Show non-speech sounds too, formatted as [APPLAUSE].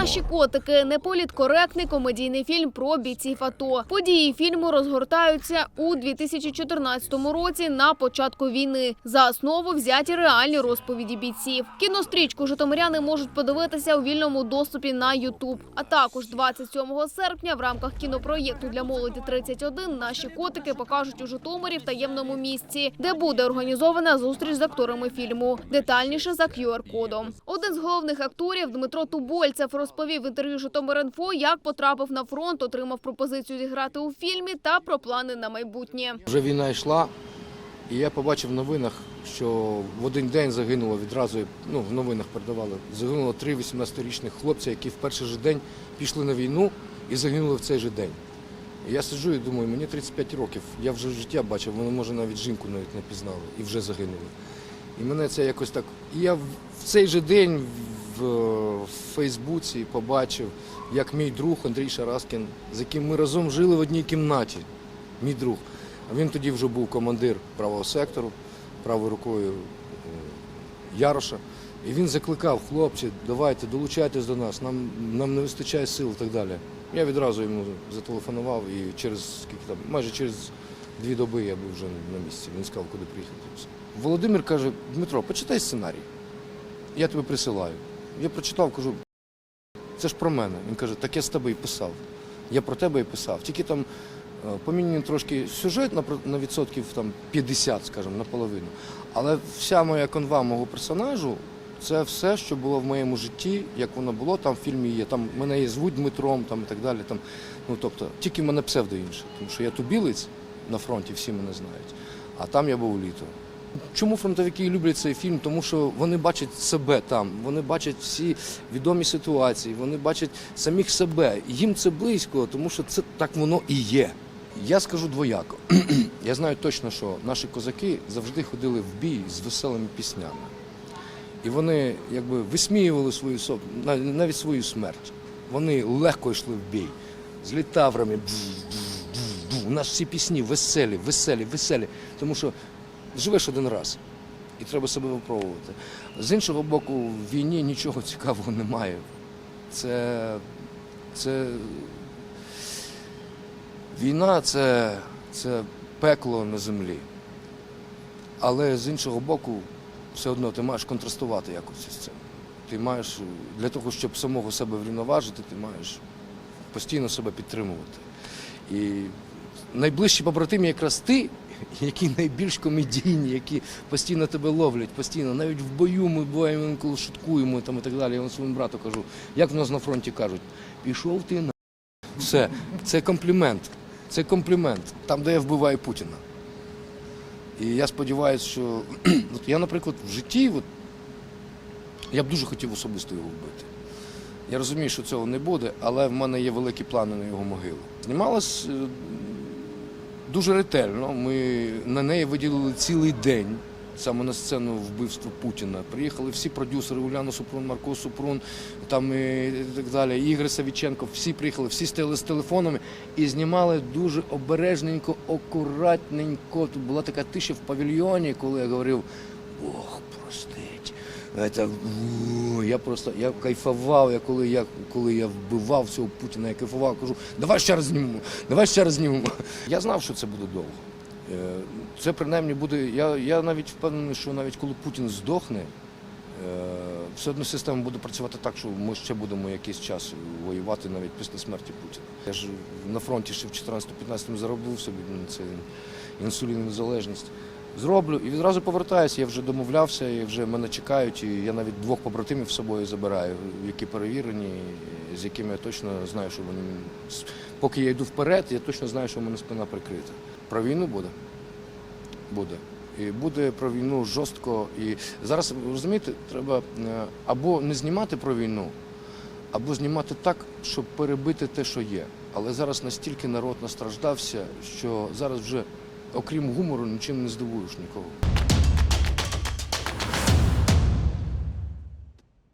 Наші котики неполіткоректний комедійний фільм про бійців АТО. Події фільму розгортаються у 2014 році на початку війни. За основу взяті реальні розповіді бійців. Кінострічку житомиряни можуть подивитися у вільному доступі на Ютуб. А також 27 серпня в рамках кінопроєкту для молоді 31 наші котики покажуть у Житомирі в таємному місці, де буде організована зустріч з акторами фільму. Детальніше за QR-кодом. Один з головних акторів Дмитро Тубольцев розповів в інтерв'ю Житомир.Інфо, як потрапив на фронт, отримав пропозицію зіграти у фільмі та про плани на майбутнє. Вже війна йшла, і я побачив в новинах, що в один день загинуло відразу, ну в новинах передавали, загинуло три 18-річних хлопця, які в перший же день пішли на війну і загинули в цей же день. Я сиджу і думаю, мені 35 років, я вже життя бачив, вони може навіть жінку навіть не пізнали і вже загинули. І мене це якось так. І я в цей же день в, Фейсбуці побачив, як мій друг Андрій Шараскін, з яким ми разом жили в одній кімнаті. Мій друг. А він тоді вже був командир правого сектору, правою рукою Яроша. І він закликав, хлопці, давайте, долучайтесь до нас, нам, нам не вистачає сил і так далі. Я відразу йому зателефонував і через скільки там, майже через дві доби я був вже на місці. Він сказав, куди приїхати. Володимир каже, Дмитро, почитай сценарій. Я тебе присилаю. Я прочитав, кажу, це ж про мене. Він каже, так я з тебе і писав. Я про тебе і писав. Тільки там е, поміняний трошки сюжет на, на відсотків там, 50, скажімо, наполовину. Але вся моя конва мого персонажу це все, що було в моєму житті, як воно було, там в фільмі є. Там мене є звуть Дмитром там, і так далі. Там, ну, тобто, тільки в мене псевдо інше. Тому що я тубілець на фронті, всі мене знають. А там я був літо. Чому фронтовики люблять цей фільм? Тому що вони бачать себе там, вони бачать всі відомі ситуації, вони бачать самих себе. Їм це близько, тому що це так воно і є. Я скажу двояко. [CLEARS THROAT] Я знаю точно, що наші козаки завжди ходили в бій з веселими піснями. І вони якби висміювали свою навіть свою смерть. Вони легко йшли в бій з літаврами. У нас всі пісні веселі, веселі, веселі. Тому що живеш один раз і треба себе випробувати. З іншого боку, в війні нічого цікавого немає. Це, це війна це, це пекло на землі. Але з іншого боку, все одно ти маєш контрастувати якось з цим. Ти маєш для того, щоб самого себе врівноважити, ти маєш постійно себе підтримувати. І найближчі побратимі якраз ти, [LAUGHS] які найбільш комедійні, які постійно тебе ловлять, постійно. Навіть в бою ми буваємо інколи шуткуємо там і так далі. Я вон своєму брату кажу, як в нас на фронті кажуть, пішов ти на все. Це комплімент. Це комплімент. Там, де я вбиваю Путіна. І я сподіваюся, що [CLEARS THROAT] от я, наприклад, в житті, от, я б дуже хотів особисто його вбити. Я розумію, що цього не буде, але в мене є великі плани на його могилу. Знімалась е, дуже ретельно. Ми на неї виділили цілий день. Саме на сцену вбивства Путіна. Приїхали всі продюсери, Уляна Супрун, Марко Супрун, там і так далі, Ігор Савіченко, всі приїхали, всі стояли з телефонами і знімали дуже обережненько, акуратненько. Тут була така тиша в павільйоні, коли я говорив, Бог простить. Это, я просто я кайфував, я коли я коли я вбивав цього Путіна, я кайфував, кажу, давай ще раз знімемо, давай ще раз знімемо. Я знав, що це буде довго. Е, Це принаймні буде. Я, я навіть впевнений, що навіть коли Путін здохне, е, все одно система буде працювати так, що ми ще будемо якийсь час воювати навіть після смерті Путіна. Я ж на фронті ще в 14-15 заробив собі ну, це інсулінову залежність. Зроблю і відразу повертаюся. Я вже домовлявся, і вже мене чекають. І я навіть двох побратимів з собою забираю, які перевірені, з якими я точно знаю, що вони поки я йду вперед, я точно знаю, що в мене спина прикрита. Про війну буде. Буде. І буде про війну жорстко. І зараз розумієте, треба е, або не знімати про війну, або знімати так, щоб перебити те, що є. Але зараз настільки народ настраждався, що зараз вже, окрім гумору, нічим не здивуєш нікого.